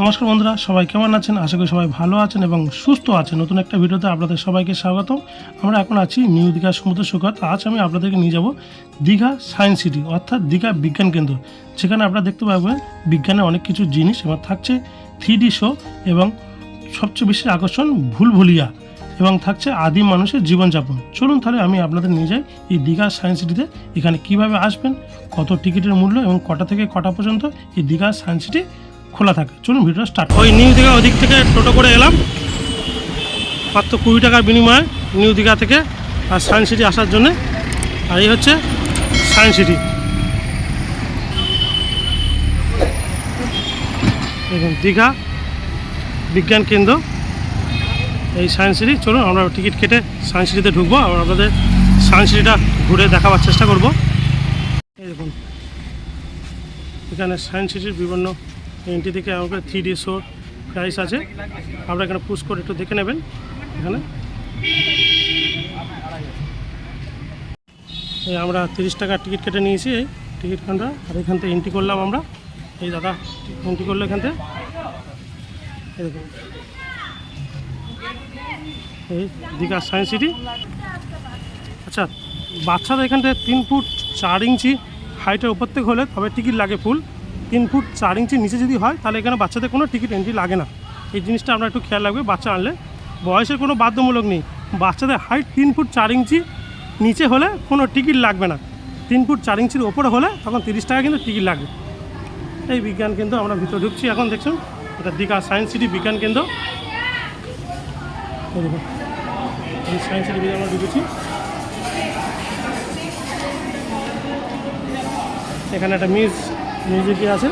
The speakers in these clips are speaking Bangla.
নমস্কার বন্ধুরা, সবাই কেমন আছেন? আশা করি সবাই ভালো আছেন এবং সুস্থ আছেন। নতুন একটা ভিডিওতে আপনাদের সবাইকে স্বাগত আমরা এখন আছি নিউ দীঘা সমুদ্র সৈকত। আজ আমি আপনাদেরকে নিয়ে যাব দীঘা সায়েন্স সিটি, অর্থাৎ দীঘা বিজ্ঞান কেন্দ্র। যেখানে আপনারা দেখতে পাবেন বিজ্ঞানের অনেক কিছু জিনিস এবং থাকছে থ্রি শো এবং সবচেয়ে বেশি আকর্ষণ ভুলভুলিয়া এবং থাকছে আদিম মানুষের জীবনযাপন। চলুন তাহলে আমি আপনাদের নিয়ে যাই এই দীঘা সায়েন্স সিটিতে। এখানে কীভাবে আসবেন, কত টিকিটের মূল্য এবং কটা থেকে কটা পর্যন্ত এই দীঘা সায়েন্স সিটি খোলা থাকে। চলুন ভিডিওটা স্টার্ট ওই নিউ দীঘা ওদিক থেকে টোটো করে এলাম। মাত্র কুড়ি টাকার বিনিময়ে নিউ দীঘা থেকে আর সায়েন্স সিটি আসার জন্য। আর এই হচ্ছে সায়েন্স সিটি। দেখুন, দীঘা বিজ্ঞান কেন্দ্র। এই সায়েন্স সিটি, চলুন আমরা টিকিট কেটে সায়েন্স সিটিতে ঢুকবো। আর আপনাদের সায়েন্স সিটিটা ঘুরে দেখাবার চেষ্টা করব। এই দেখুন, এখানে সায়েন্স সিটির বিভিন্ন এন্ট্রি থেকে আমাকে থ্রি ডি শোর প্রাইস আছে। আপনারা এখানে পুশ করে একটু দেখে নেবেন। এখানে। আমরা তিরিশ টাকার টিকিট কেটে নিয়েছি এই টিকিট কাউন্টার আর এখান থেকে এন্ট্রি করলাম আমরা। এই দাদা এন্ট্রি করল এখান থেকে। এই দীঘা সায়েন্স সিটি আচ্ছা বাচ্চাদের এখান থেকে তিন ফুট চার ইঞ্চি হাইটের উপর থেকে হলে তবে টিকিট লাগে ফুল তিন ফুট চার ইঞ্চি নিচে যদি হয়, তাহলে এখানে বাচ্চাদের কোনো টিকিট এন্ট্রি লাগে না। এই জিনিসটা আমরা একটু খেয়াল রাখবে, বাচ্চা আনলে। বয়সের কোনো বাধ্যমূলক নেই। বাচ্চাদের হাইট তিন ফুট চার ইঞ্চি নিচে হলে কোনো টিকিট লাগবে না। তিন ফুট চার ইঞ্চির ওপরে হলে তখন তিরিশ টাকা কিন্তু টিকিট লাগবে। এই বিজ্ঞান কেন্দ্র, আমরা ভিতরে ঢুকছি এখন, দেখছেন? এটা দীঘা সায়েন্স সিটি বিজ্ঞান কেন্দ্র। সায়েন্স সিটি আমরা ঢুকেছি। এখানে একটা মিউজ মিউজিক আছে?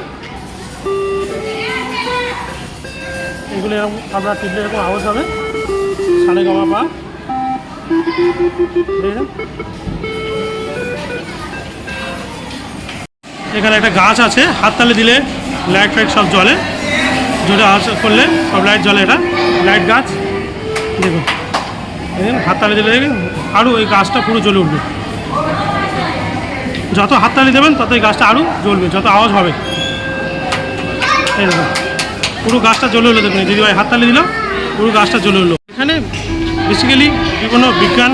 এগুলো এরকম আপনার টিপলে এরকম আওয়াজ হবে। সাড়ে গমা পা। এখানে একটা গাছ আছে, হাততালি দিলে লাইট ফাইট সব জ্বলে। জোরে আওয়াজ করলে সব লাইট জ্বলে এটা, লাইট গাছ। দেখুন। হাততালি দিলে আরও ওই গাছটা পুরো জ্বলে উঠবে। যত হাততালি দেবেন তত এই গাছটা আরও জ্বলবে, যত আওয়াজ হবে। পুরো গাছটা জ্বলে হলো দেখুন দিদি ভাই হাততালি দিল, পুরো গাছটা জ্বলে হলো এখানে বেসিক্যালি বিভিন্ন বিজ্ঞান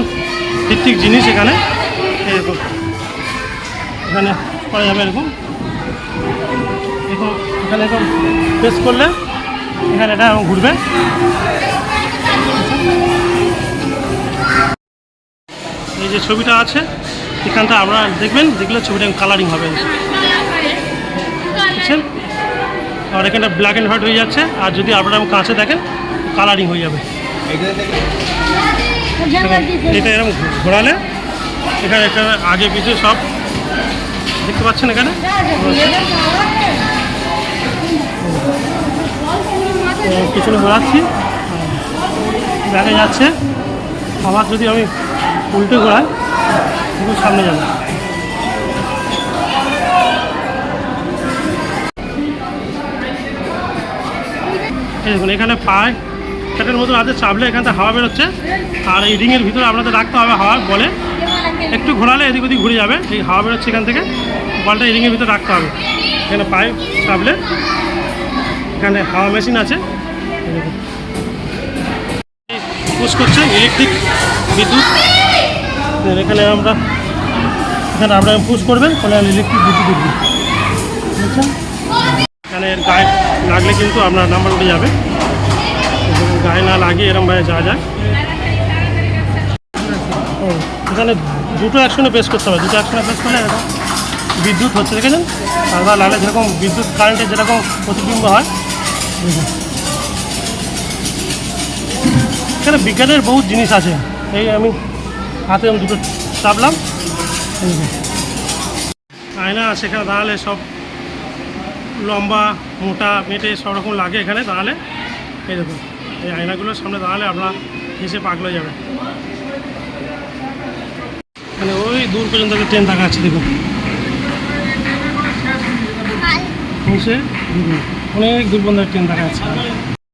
ভিত্তিক জিনিস এখানে এরকম এখানে করা যাবে এরকম। এরকম এখানে এরকম প্রেস করলে এখানে এটা ঘুরবে। এই যে ছবিটা আছে এখানটা আপনারা দেখবেন, দেখলে ছবিটা কালারিং হবে। বুঝছেন? আর এখানটা ব্ল্যাক অ্যান্ড হোয়াইট হয়ে যাচ্ছে, আর যদি আপনারা কাছে দেখেন কালারিং হয়ে যাবে। এটা এরকম ঘোরালে, এখানে একটা আগে পিছিয়ে সব, দেখতে পাচ্ছেন এখানে? পিছনে ঘোরাচ্ছি। দেখা যাচ্ছে। আবার যদি আমি উল্টে ঘোরাই একটু সামনে যাবে। দেখুন, এখানে পায়। সেটার মতো হাতে চাপলে এখান থেকে হাওয়া বেরোচ্ছে। আর এই রিংয়ের ভিতরে আপনাদের রাখতে হবে হাওয়া, বলে। একটু ঘোরালে এদিক ওদিক ঘুরে যাবে। এই হাওয়া বেরোচ্ছে এখান থেকে। বলটা এই রিংয়ের ভিতরে রাখতে হবে। এখানে পাইপ চাপলে এখানে হাওয়া মেশিন আছে। পুশ করছে, ইলেকট্রিক বিদ্যুৎ। এখানে আমরা, এখানে আপনারা পুশ করবেন, ফলে ইলেকট্রিক বিদ্যুৎ বুঝছেন? এখানে এর গায়ে লাগলে কিন্তু আপনার নাম্বার উঠে যাবে। গায়ে না লাগিয়ে এরমভাবে যাওয়া যায়। এখানে দুটো একসঙ্গে পেশ করতে হবে। দুটো একসঙ্গে পেশ করলে এরকম বিদ্যুৎ হচ্ছে, দেখেছেন? আলাদা লাগলে যেরকম বিদ্যুৎ কারেন্টের যেরকম প্রতিবিম্ব হয় এখানে বিজ্ঞানের বহুত জিনিস আছে। এই আমি হাতে আমি দুটো চাপলাম। আয়না আছে এখানে দাঁড়ালে সব লম্বা, মোটা, মেটে সব রকম লাগে এখানে, দাঁড়ালে। এই দেখুন, এই আয়নাগুলোর সামনে দাঁড়ালে আপনার হেসে পাগল যাবে। মানে ওই দূর পর্যন্ত একটা ট্রেন দেখা আছে, দেখুন। হেসে অনেক দূর পর্যন্ত ট্রেন দেখা আছে।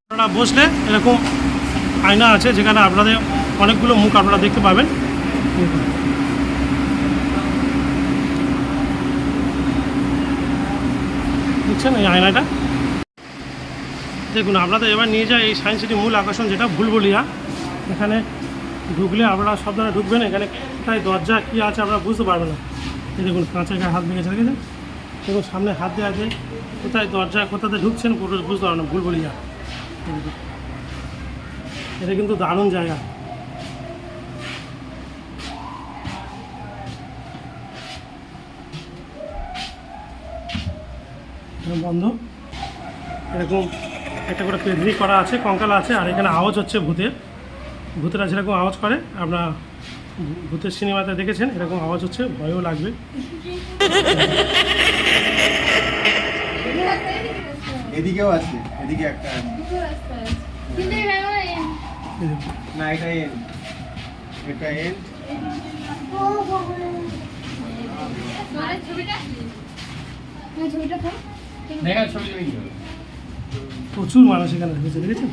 আপনারা বসলে এরকম আয়না আছে, যেখানে আপনাদের অনেকগুলো মুখ আপনারা দেখতে পাবেন। দেখছেন এই আয়নাটা? দেখুন, আপনাদের এবার নিয়ে যায় এই সায়েন্স সিটির মূল আকর্ষণ যেটা ভুলভুলিয়া এখানে ঢুকলে আপনারা সব ধরনের ঢুকবেন, এখানে কোথায় দরজা, কী আছে আপনারা বুঝতে পারবেন না। এই দেখুন, কাঁচের গায়ে হাত ভেঙেছে দেখেছেন? দেখুন, সামনে হাত দেওয়া আছে, কোথায় দরজা, কোথাতে ঢুকছেন পুরো বুঝতে পারবেন না এটা কিন্তু দারুণ জায়গা। বন্ধ। এরকম একটা করে পেদরি করা আছে কঙ্কাল আছে আর এখানে আওয়াজ হচ্ছে ভূতের। ভূতেরা যেরকম আওয়াজ করে আপনারা ভূতের সিনেমাতে দেখেছেন এরকম আওয়াজ হচ্ছে ভয়ও লাগবে। এদিকেও আছে এদিকে একটা। না এটা এটা ছবিটা? ছবিটা থাক। দেখা ছবি নেই প্রচুর মানুষ এখানে ঢুকেছে, দেখেছেন?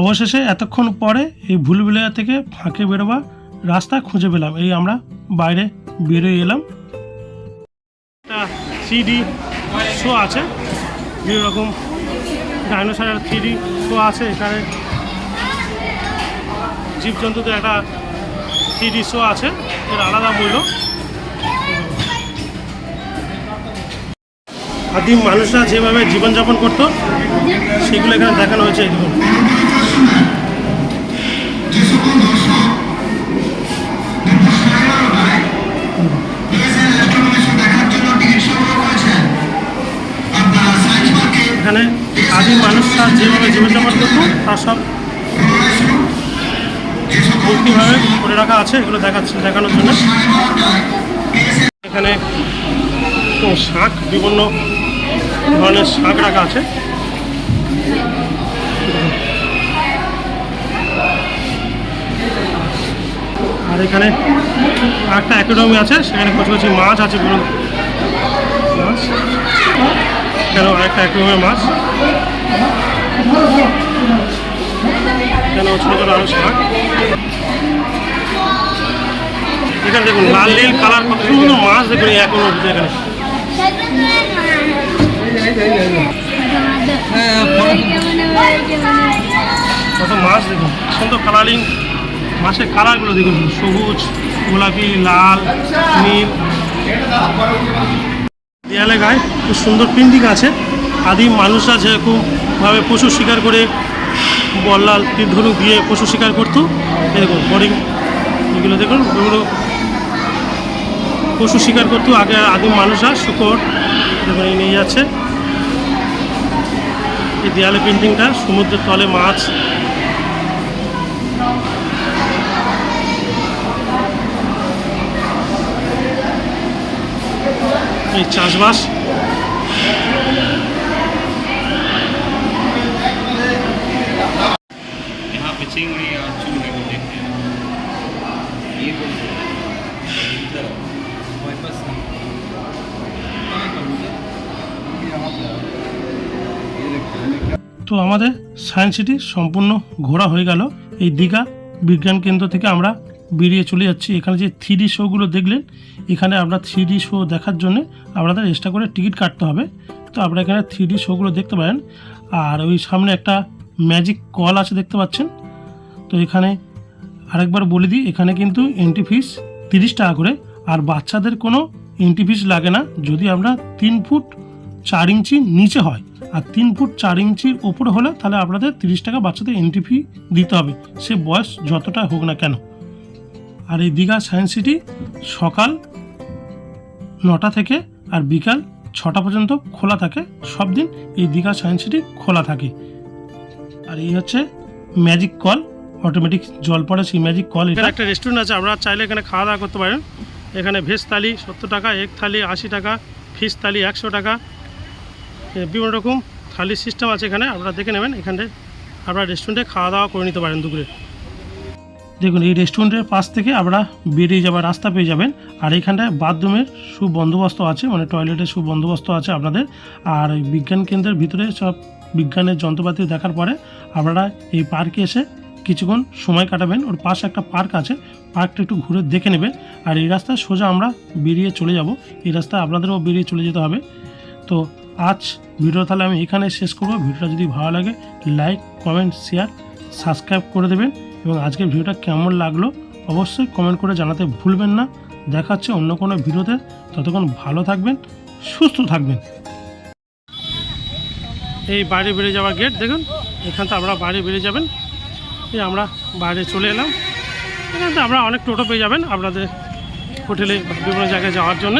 অবশেষে এতক্ষণ পরে এই ভুলভুলিয়া থেকে ফাঁকে বেরোবার রাস্তা খুঁজে পেলাম। এই আমরা বাইরে বেরোয় এলাম। একটা থ্রি ডি শো আছে। বিভিন্ন রকম ডাইনোসরের থ্রি ডি শো আছে। এখানে জীবজন্তুদের একটা থ্রি ডি শো আছে। এর আলাদা মূল্য। আদিম মানুষরা যেভাবে জীবনযাপন করতো, সেগুলো এখানে দেখানো হয়েছে, এই এখানে আদিম মানুষরা যেভাবে জীবনযাপন করতো, তার সব মূর্তিভাবে করে রাখা আছে, এগুলো দেখাচ্ছে, দেখানোর জন্য। এখানে শাঁখ বিভিন্ন ধরনের শাঁখ রাখা আছে। আর এখানে একটা অ্যাকাডেমি আছে, সেখানে কচি মাছ আছে, বিভিন্ন মাছ। এখানে আরেকটা অ্যাকাডেমি মাছ। এখানে ছোটো ছোটো আরও শাক। এখানে দেখুন, লাল নীল কালার কত সুন্দর মাছ দেখুন অ্যাকাডেমিতে এখানে। কত মাছ দেখুন। সুন্দর কালারিং মাছের কালারগুলো দেখুন। সবুজ, গোলাপি, লাল, নীল। দেয়ালে গায়ে খুব সুন্দর পেন্টিং আছে আদিম মানুষরা যেরকমভাবে পশু শিকার করে বল্লাল তীর ধনুক দিয়ে পশু শিকার করতো এরকম হরিণ এগুলো দেখুন এগুলো পশু শিকার করতো। আগে আদিম মানুষরা শুকর দেখুন নিয়ে যাচ্ছে। এই দেয়ালে পেন্টিংটা সমুদ্রের তলে মাছ। এই চাষবাস। यहाँ তো আমাদের সায়েন্স সিটি সম্পূর্ণ ঘোরা হয়ে গেল। এই দীঘা বিজ্ঞান কেন্দ্র থেকে আমরা বেরিয়ে চলে যাচ্ছি। এখানে যে থ্রি শোগুলো দেখলেন, এখানে আমরা থ্রি শো দেখার জন্য আপনাদের এক্সট্রা করে টিকিট কাটতে হবে। তো আপনারা এখানে থ্রি শোগুলো দেখতে পারেন। আর ওই সামনে একটা ম্যাজিক কল আছে দেখতে পাচ্ছেন। তো এখানে আরেকবার বলে দিই, এখানে কিন্তু এন্ট্রি ফিস তিরিশ টাকা করে। আর বাচ্চাদের কোনো এন্ট্রি ফিস লাগে না। যদি আমরা তিন ফুট চার ইঞ্চি নিচে হয় আর তিন ফুট চার ইঞ্চির ওপরে হলে তাহলে আপনাদের তিরিশ টাকা বাচ্চাদের এন্ট্রি ফি দিতে হবে। সে বয়স যতটা হোক না কেন। আর এই দীঘা সায়েন্স সিটি সকাল নটা থেকে আর বিকাল ছটা পর্যন্ত খোলা থাকে। সব দিন এই দীঘা সায়েন্স সিটি খোলা থাকে। আর এই হচ্ছে ম্যাজিক কল অটোমেটিক জল পড়ে সেই ম্যাজিক কল এটা। একটা রেস্টুরেন্ট আছে, আপনারা চাইলে এখানে খাওয়া দাওয়া করতে পারেন। এখানে ভেজ থালি সত্তর টাকা এক থালি আশি টাকা ফিশ থালি একশো টাকা বিভিন্ন রকম থালির সিস্টেম আছে এখানে, আপনারা দেখে নেবেন এখানে আপনারা রেস্টুরেন্টে খাওয়া দাওয়া করে নিতে পারেন দুপুরে। দেখুন, এই রেস্টুরেন্টের পাশ থেকে আপনারা বেরিয়ে যাবার রাস্তা পেয়ে যাবেন, আর এখানটায় বাথরুমের সুবন্দোবস্ত আছে মানে টয়লেটের সুবন্দোবস্ত আছে আপনাদের, আর বিজ্ঞান কেন্দ্রের ভিতরে সব বিজ্ঞানের যন্ত্রপাতি দেখার পরে আপনারা এই পার্কে এসে কিছুক্ষণ সময় কাটাবেন, ওর পাশে একটা পার্ক আছে পার্কটা একটু ঘুরে দেখে নেবেন, আর এই রাস্তায় সোজা আমরা বেরিয়ে চলে যাব, এই রাস্তায় আপনাদেরও বেরিয়ে চলে যেতে হবে। তো আজ ভিডিও তাহলে আমি এখানে শেষ করব। ভিডিওটা যদি ভালো লাগে লাইক কমেন্ট শেয়ার সাবস্ক্রাইব করে দেবেন। এবং আজকের ভিডিওটা কেমন লাগল অবশ্যই কমেন্ট করে জানাতে ভুলবেন না। দেখা হচ্ছে অন্য কোনো ভিডিওতে। ততক্ষণ ভালো থাকবেন, সুস্থ থাকবেন। এই বাইরে বেরিয়ে যাওয়ার গেট দেখুন, এখান থেকে আপনারা বাইরে বেরিয়ে যাবেন। এই আমরা বাইরে চলে এলাম। এখান থেকে আমরা অনেক টোটো পেয়ে যাবেন আপনাদের হোটেলে বিভিন্ন জায়গায় যাওয়ার জন্য।